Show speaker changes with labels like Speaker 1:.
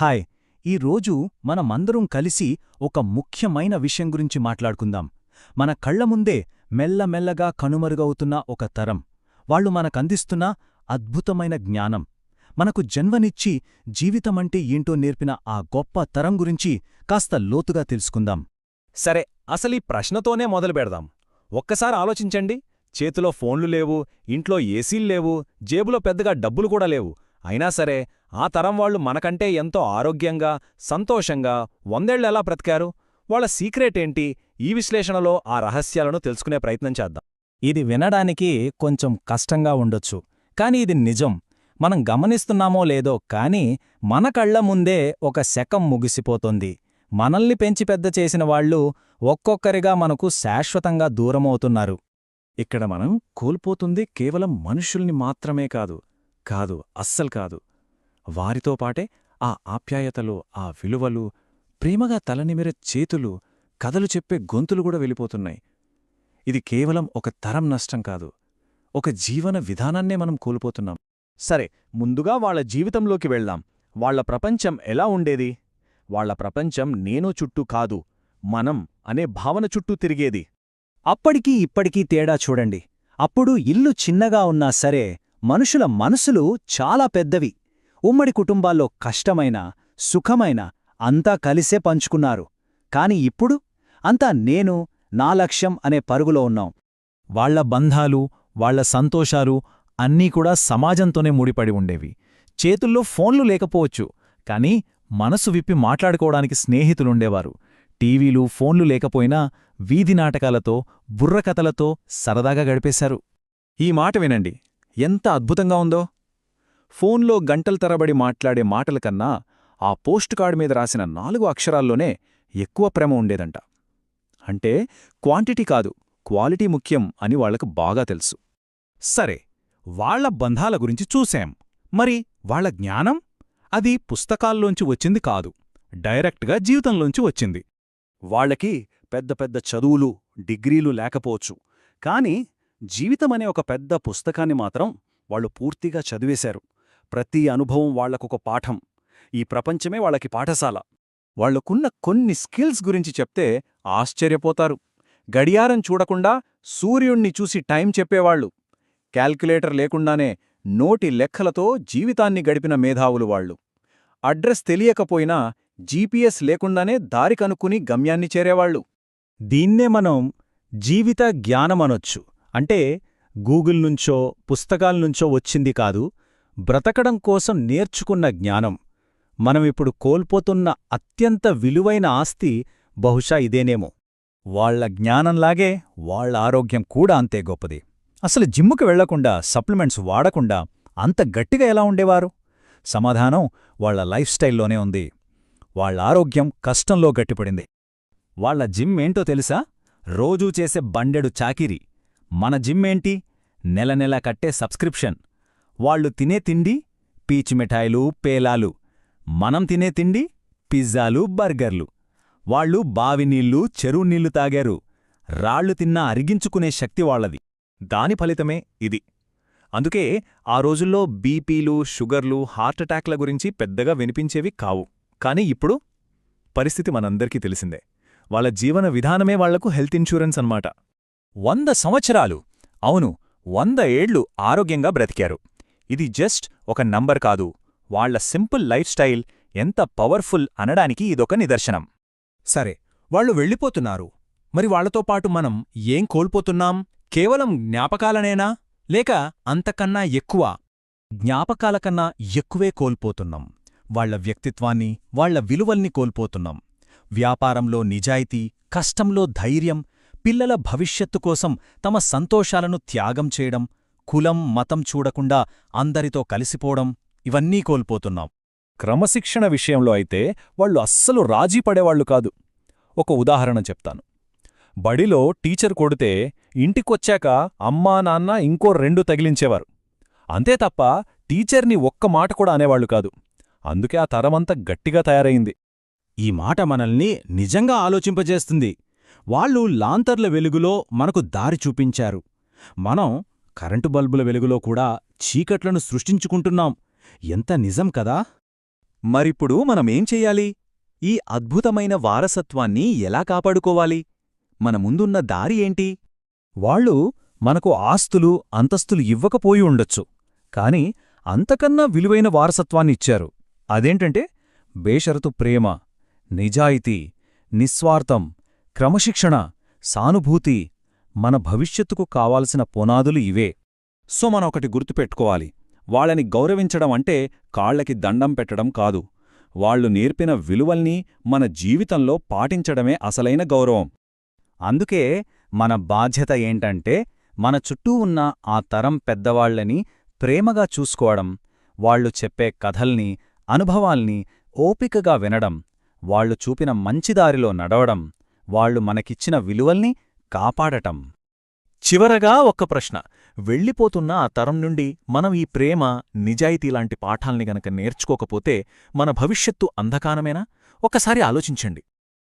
Speaker 1: Hi. ఈరోజు మనమందరం కలిసి ఒక ముఖ్యమైన విషయం గురించి మాట్లాడుకుందాం. మన కళ్ళ ముందే మెల్లమెల్లగా కనుమరుగవుతున్న ఒక తరం. వాళ్ళు మనకందిస్తున్న అద్భుతమైన జ్ఞానం. మనకు జన్మనిచ్చి జీవితమంటే ఏంటో నేర్పిన ఆ గొప్ప తరం గురించి కాస్త లోతుగా తెలుసుకుందాం.
Speaker 2: సరే అసలీ ప్రశ్నతోనే మొదలు పెడదాం. ఒక్కసారి ఆలోచించండి. చేతిలో ఫోన్లు లేవు ఇంట్లో ఏసీలు లేవు జేబులో పెద్దగా డబ్బులు కూడా లేవు. అయినా సరే ఆ తరం వాళ్ళు మనకంటే ఎంతో ఆరోగ్యంగా సంతోషంగా వందేళ్ళెలా బ్రతికారు? వాళ్ళ సీక్రెట్ ఏంటి? ఈ విశ్లేషణలో ఆ రహస్యాలను తెలుసుకునే ప్రయత్నం చేద్దాం.
Speaker 1: ఇది వినడానికి కొంచెం కష్టంగా ఉండొచ్చు కాని ఇది నిజం. మనం గమనిస్తున్నామో లేదో కాని మన కళ్ళ ముందే ఒక శకం ముగిసిపోతోంది. మనల్ని పెంచి పెద్ద చేసిన వాళ్ళు ఒక్కొక్కరిగా మనకు శాశ్వతంగా దూరమవుతున్నారు.
Speaker 2: ఇక్కడ మనం కోల్పోతుంది కేవలం మనుషుల్ని మాత్రమే కాదు కాదు అస్సలు కాదు. వారితో పాటే ఆ ఆప్యాయతలు ఆ విలువలు ప్రేమగా తలనిమిర చేతులు కథలు చెప్పే గొంతులు కూడా వెళ్ళిపోతున్నాయి. ఇది కేవలం ఒక తరం నష్టం కాదు ఒక జీవన విధానాన్నే మనం కోల్పోతున్నాం. సరే ముందుగా వాళ్ళ జీవితంలోకి వెళ్దాం. వాళ్ళ ప్రపంచం ఎలా ఉండేది? వాళ్ళ ప్రపంచం నేను చుట్టూ కాదు మనం అనే భావన చుట్టూ తిరిగేది.
Speaker 1: అప్పటికీ ఇప్పటికీ తేడా చూడండి. అప్పుడు ఇల్లు చిన్నగా ఉన్నా సరే మనుషుల మనసులు చాలా పెద్దవి. ఉమ్మడి కుటుంబాల్లో కష్టమైన సుఖమైన అంతా కలిసే పంచుకున్నారు. కాని ఇప్పుడు అంతా నేను నా లక్ష్యం అనే పరుగులో ఉన్నాం. వాళ్ళ బంధాలు వాళ్ళ సంతోషాలు అన్నీ కూడా సమాజంతోనే ముడిపడి ఉండేవి. చేతుల్లో ఫోన్లు లేకపోవచ్చు కాని మనసు విప్పి మాట్లాడుకోవడానికి స్నేహితులుండేవారు. టీవీలు ఫోన్లు లేకపోయినా వీధి నాటకాలతో బుర్రకథలతో సరదాగా గడిపేశారు.
Speaker 2: ఈ మాట వినండి. ఎంత అద్భుతంగా ఉందో! ఫోన్లో గంటల తరబడి మాట్లాడే మాటల కన్నా ఆ పోస్ట్ కార్డు మీద రాసిన నాలుగు అక్షరాల్లోనే ఎక్కువ ప్రేమ ఉండేదంట. అంటే క్వాంటిటీ కాదు క్వాలిటీ ముఖ్యం అని వాళ్ళకు బాగా తెలుసు.
Speaker 1: సరే వాళ్ళ బంధాల గురించి చూశాం మరి వాళ్ళ జ్ఞానం? అది పుస్తకాల్లోంచి వచ్చింది కాదు డైరెక్ట్గా జీవితంలోంచి వచ్చింది.
Speaker 2: వాళ్ళకి పెద్ద పెద్ద చదువులు డిగ్రీలు లేకపోవచ్చు. కాని జీవితమనే ఒక పెద్ద పుస్తకాన్ని మాత్రం వాళ్ళు పూర్తిగా చదివేశారు. ప్రతి అనుభవం వాళ్ళకొక పాఠం. ఈ ప్రపంచమే వాళ్ళకి పాఠశాల. వాళ్ళకున్న కొన్ని స్కిల్స్ గురించి చెప్తే ఆశ్చర్యపోతారు. గడియారం చూడకుండా సూర్యుణ్ణి చూసి టైం చెప్పేవాళ్ళు క్యాల్క్యులేటర్ లేకుండానే నోటి లెక్కలతో జీవితాన్ని గడిపిన మేధావులు వాళ్ళు. అడ్రస్ తెలియకపోయినా జీపీఎస్ లేకుండానే దారి కనుక్కుని గమ్యాన్ని చేరేవాళ్ళు
Speaker 1: దీన్నే మనం జీవిత జ్ఞానమనొచ్చు. అంటే గూగుల్ నుంచో పుస్తకాల్నుంచో వచ్చింది కాదు బ్రతకడం కోసం నేర్చుకున్న జ్ఞానం. మనమిప్పుడు కోల్పోతున్న అత్యంత విలువైన ఆస్తి బహుశా ఇదేనేమో. వాళ్ళ జ్ఞానంలాగే వాళ్ళ ఆరోగ్యం కూడా అంతే గొప్పది. అసలు జిమ్ముకు వెళ్ళకుండా సప్లిమెంట్స్ వాడకుండా అంత గట్టిగా ఎలా ఉండేవారు? సమాధానం వాళ్ళ లైఫ్ స్టైల్లోనే ఉంది. వాళ్ళ ఆరోగ్యం కష్టంలో గట్టిపడింది. వాళ్ళ జిమ్ ఏంటో తెలుసా? రోజూ చేసే బండెడు చాకిరి. మన జిమ్ ఏంటి? నెల నెల కట్టే సబ్స్క్రిప్షన్. వాళ్ళు తినే తిండి పీచిమిఠాయిలు పేలాలు. మనం తినే తిండి పిజ్జాలు బర్గర్లు. వాళ్ళు బావినీళ్ళు చెరువు నీళ్ళు తాగారు. రాళ్ళు తిన్నా అరిగించుకునే శక్తి వాళ్ళది
Speaker 2: దాని ఫలితమే ఇది. అందుకే ఆ రోజుల్లో బీపీలు షుగర్లు హార్ట్అటాక్ల గురించి పెద్దగా వినిపించేవి కావు. కాని ఇప్పుడు పరిస్థితి మనందరికీ తెలిసిందే. వాళ్ళ జీవన విధానమే వాళ్ళకు హెల్త్ ఇన్సూరెన్స్ అన్నమాట.
Speaker 1: వంద సంవత్సరాలు. అవును వంద ఏళ్ళు ఆరోగ్యంగా బ్రతికారు. ఇది జస్ట్ ఒక నంబర్ కాదు. వాళ్ళ సింపుల్ లైఫ్ స్టైల్ ఎంత పవర్ఫుల్ అనడానికి ఇదొక నిదర్శనం. సరే వాళ్ళు వెళ్ళిపోతున్నారు. మరి వాళ్ళతో పాటు మనం ఏం కోల్పోతున్నాం? కేవలం జ్ఞాపకాలనేనా? లేక అంతకన్నా ఎక్కువ జ్ఞాపకాల కన్నా ఎక్కువే కోల్పోతున్నాం. వాళ్ళ వ్యక్తిత్వాన్ని వాళ్ళ విలువల్ని కోల్పోతున్నాం. వ్యాపారంలో నిజాయితీ కష్టంలో ధైర్యం పిల్లల భవిష్యత్తు కోసం తమ సంతోషాలను త్యాగం చేయడం కులం మతం చూడకుండా అందరితో కలిసిపోవడం ఇవన్నీ కోల్పోతున్నాం.
Speaker 2: క్రమశిక్షణ విషయంలో అయితే వాళ్ళు అస్సలు రాజీ పడేవాళ్ళు కాదు. ఒక ఉదాహరణ చెప్తాను. బడిలో టీచర్ కొడితే ఇంటికొచ్చాక అమ్మా నాన్న ఇంకో రెండు తగిలించేవారు. అంతే తప్ప టీచర్ని ఒక్క మాట కూడా అనేవాళ్ళు కాదు. అందుకే ఆ తరమంతా గట్టిగా తయారైంది.
Speaker 1: ఈ మాట మనల్ని నిజంగా ఆలోచింపజేస్తుంది. వాళ్ళు లాంతర్ల వెలుగులో మనకు దారి చూపించారు. మనం కరెంటు బల్బుల వెలుగులో కూడా చీకట్లను సృష్టించుకుంటున్నాం. ఎంత నిజం కదా?
Speaker 3: మరిప్పుడు మనమేం చెయ్యాలి ఈ అద్భుతమైన వారసత్వాన్ని ఎలా కాపాడుకోవాలి? మన ముందున్న దారి ఏంటి?
Speaker 1: వాళ్ళు మనకు ఆస్తులు అంతస్తులు ఇవ్వకపోయి ఉండొచ్చు. కాని అంతకన్నా విలువైన వారసత్వాన్నిచ్చారు అదేంటంటే బేషరతు ప్రేమ నిజాయితీ నిస్వార్థం క్రమశిక్షణ సానుభూతి మన భవిష్యత్తుకు కావాల్సిన పునాదులు ఇవే.
Speaker 2: సో మనం ఒకటి గుర్తుపెట్టుకోవాలి. వాళ్ళని గౌరవించడం అంటే కాళ్ళకి దండం పెట్టడం కాదు. వాళ్ళు నేర్పిన విలువల్ని మన జీవితంలో పాటించడమే అసలైన గౌరవం.
Speaker 1: అందుకే మన బాధ్యత ఏంటంటే మన చుట్టూ ఉన్న ఆ తరం పెద్దవాళ్ళని ప్రేమగా చూసుకోవడం వాళ్ళు చెప్పే కథల్ని అనుభవాల్ని ఓపికగా వినడం వాళ్ళు చూపిన మంచిదారిలో నడవడం వాళ్ళు మనకిచ్చిన విలువల్ని కాపాడటం. చివరగా ఒక్క ప్రశ్న. వెళ్ళిపోతున్న ఆ తరం నుండి మనం ఈ ప్రేమ నిజాయితీ లాంటి పాఠాల్ని గనక నేర్చుకోకపోతే మన భవిష్యత్తు అంధకానమేనా ఒకసారి ఆలోచించండి.